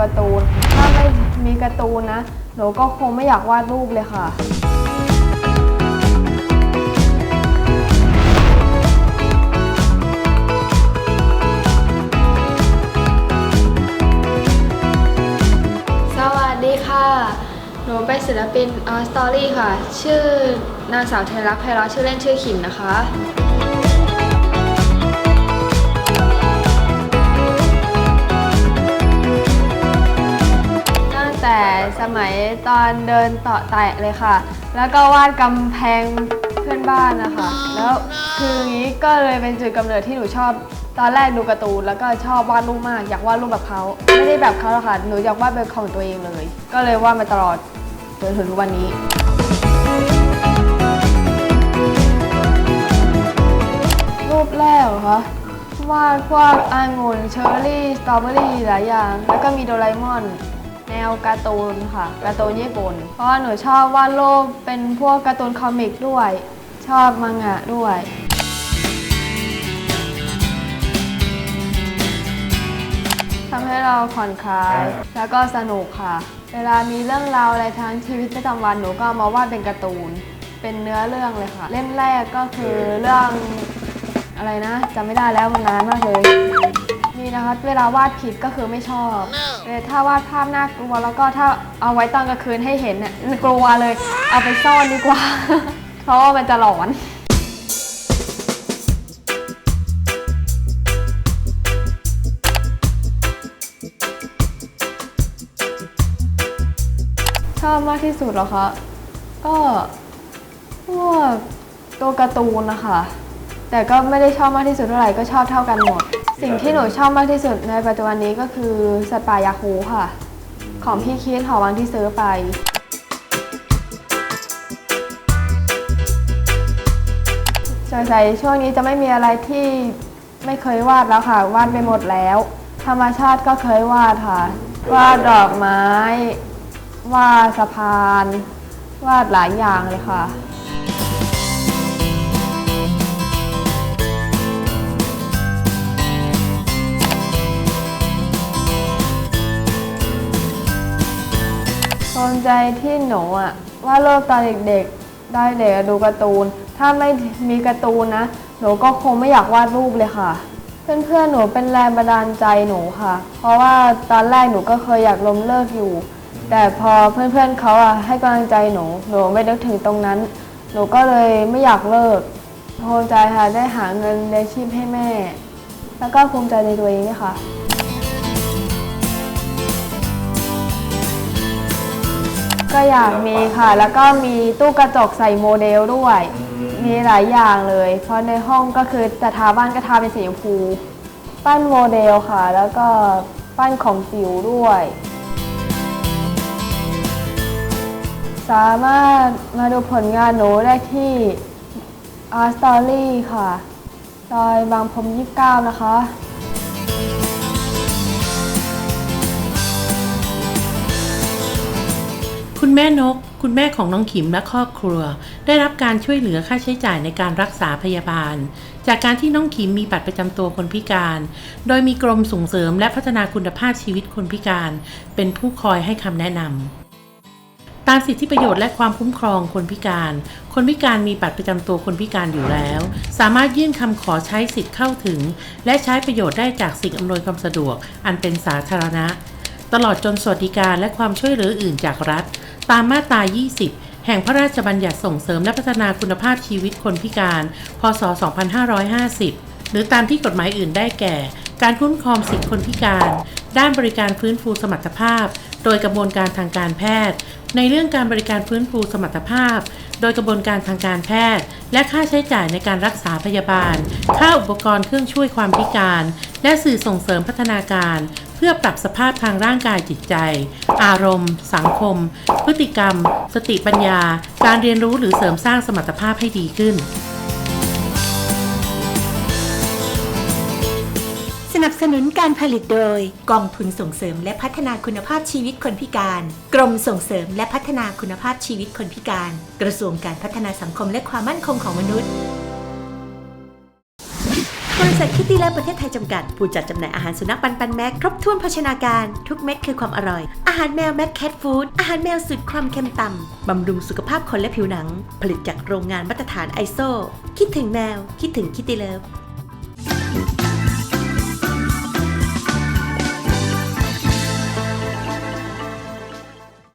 การ์ตูน ถ้าไม่มีการ์ตูนนะ หนูก็คงไม่อยากวาดรูปเลยค่ะ สวัสดีค่ะ หนูเป็นศิลปินอาร์สตอรี่ค่ะ ชื่อนางสาวเทรักไพเราะชื่อเล่นชื่อขิมนะคะ ตอนเดินต่อแตะเลยค่ะ แล้วก็วาดกำแพงเพื่อนบ้านนะคะ แล้วคืออย่างนี้ก็เลยเป็นจุดกำเนิดที่หนูชอบ ตอนแรกดูการ์ตูนแล้วก็ชอบวาดรูปมาก อยากวาดรูปแบบเขาไม่ได้แบบเขาหรอกค่ะ หนูอยากวาดเป็นของตัวเองเลย ก็เลยวาดมาตลอดจนถึงทุกวันนี้รูปแรกเหรอคะวาดพวกองุ่นเชอร์รี่ สตรอเบอรี่หลายอย่าง แล้วก็มีโดราเอมอนแน วการ์ตูนค่ะการ์ตูนญี่ปุ่น เพราะว่าหนูชอบวาดรูปเป็นพวกการ์ตูนคอมิกด้วย ชอบมังงะด้วย ทำให้เราผ่อนคลาย แล้วก็สนุกค่ะ เวลามีเรื่องราวอะไรทางชีวิตประจำวันหนูก็เอามาวาดเป็นการ์ตูน เป็นเนื้อเรื่องเลยค่ะ เล่มแรกก็คือเรื่องอะไรนะจำไม่ได้แล้วมันนานมากเลย นี่นะคะเวลาวาดผิดก็คือไม่ชอบเออถ้าวาดภาพน่ากลัวแล้วก็ถ้าเอาไว้ตอนกลางคืนให้เห็นเนี่ยกลัวเลย เอาไปซ่อนดีกว่า เพราะว่ามันจะหลอนชอบมากที่สุดเหรอคะ ก็พวกตัวการ์ตูนนะคะ แต่ก็ไม่ได้ชอบมากที่สุดเท่าไหร่ก็ชอบเท่ากันหมด สิ่งที่หนูชอบมากที่สุดในปัจจุบันนี้ก็คือสปายาคูค่ะ ของพี่คิดหอวังที่ซื้อไป สงสัยช่วงนี้จะไม่มีอะไรที่ไม่เคยวาดแล้วค่ะ วาดไปหมดแล้ว ธรรมชาติก็เคยวาดค่ะ วาดดอกไม้ วาดสะพาน วาดหลายอย่างเลยค่ะ ภูมิใจที่หนูอะว่าดโลกตอนเด็กๆ ได้เด็กดูการ์ตูน ถ้าไม่มีการ์ตูนนะ หนูก็คงไม่อยากวาดรูปเลยค่ะ เพื่อนๆหนูเป็นแรงบันดาลใจหนูค่ะ เพราะว่าตอนแรกหนูก็เคยอยากล้มเลิกอยู่ แต่พอเพื่อนๆเขาอะให้กำลังใจหนู หนูไม่นึกถึงตรงนั้น หนูก็เลยไม่อยากเลิกภูมิใจค่ะได้หาเงินเลี้ยงชีพให้แม่ แล้วก็ภูมิใจในตัวเองด้วยค่ะ ก็อยากมีค่ะ แล้วก็มีตู้กระจกใส่โมเดลด้วย มีหลายอย่างเลย เพราะในห้องก็คือจะทาบ้านก็ทาเป็นสีชมพู ปั้นโมเดลค่ะ แล้วก็ปั้นของจิ๋วด้วย สามารถมาดูผลงานหนูได้ที่ Art Story ค่ะซอยบางพรม29 นะคะ คุณแม่นก คุณแม่ของน้องขิมและครอบครัว ได้รับการช่วยเหลือค่าใช้จ่ายในการรักษาพยาบาล จากการที่น้องขิมมีบัตรประจำตัวคนพิการ โดยมีกรมส่งเสริมและพัฒนาคุณภาพชีวิตคนพิการ เป็นผู้คอยให้คำแนะนำตามสิทธิประโยชน์และความคุ้มครองคนพิการ คนพิการมีบัตรประจำตัวคนพิการอยู่แล้ว สามารถยื่นคำขอใช้สิทธิ์เข้าถึง และใช้ประโยชน์ได้จากสิ่งอำนวยความสะดวก อันเป็นสาธารณะ ตลอดจนสวัสดิการและความช่วยเหลืออื่นจากรัฐ ตามมาตรา 20 แห่งพระราชบัญญัติส่งเสริมและพัฒนาคุณภาพชีวิตคนพิการ พศ 2550 หรือตามที่กฎหมายอื่นได้แก่ การคุ้มครองสิทธิคนพิการ ด้านบริการฟื้นฟูสมรรถภาพ โดยกระบวนการทางการแพทย์ ในเรื่องการบริการฟื้นฟูสมรรถภาพ โดยกระบวนการทางการแพทย์ และค่าใช้จ่ายในการรักษาพยาบาล ค่าอุปกรณ์เครื่องช่วยความพิการ และสื่อส่งเสริมพัฒนาการ เพื่อปรับสภาพทางร่างกายจิตใจ อารมณ์ สังคม พฤติกรรม สติปัญญา การเรียนรู้หรือเสริมสร้างสมรรถภาพให้ดีขึ้น นับสนุนการผลิตโดย กองทุนส่งเสริมและพัฒนาคุณภาพชีวิตคนพิการ กรมส่งเสริมและพัฒนาคุณภาพชีวิตคนพิการ กระทรวงการพัฒนาสังคมและความมั่นคงของมนุษย์บริษัทคิตตี้และประเทศไทยจำกัด ผู้จัดจำหน่ายอาหารสุนัขปันปันแม็กครบถ้วนโภชนาการ ทุกเม็ดคือความอร่อย อาหารแมวแม็กแคทฟู้ดอาหารแมวสูตรความเค็มต่ำบำรุงสุขภาพคนและผิวหนัง ผลิตจากโรงงานมาตรฐานไอโซคิดถึงแมว คิดถึงคิตตี้เลิฟ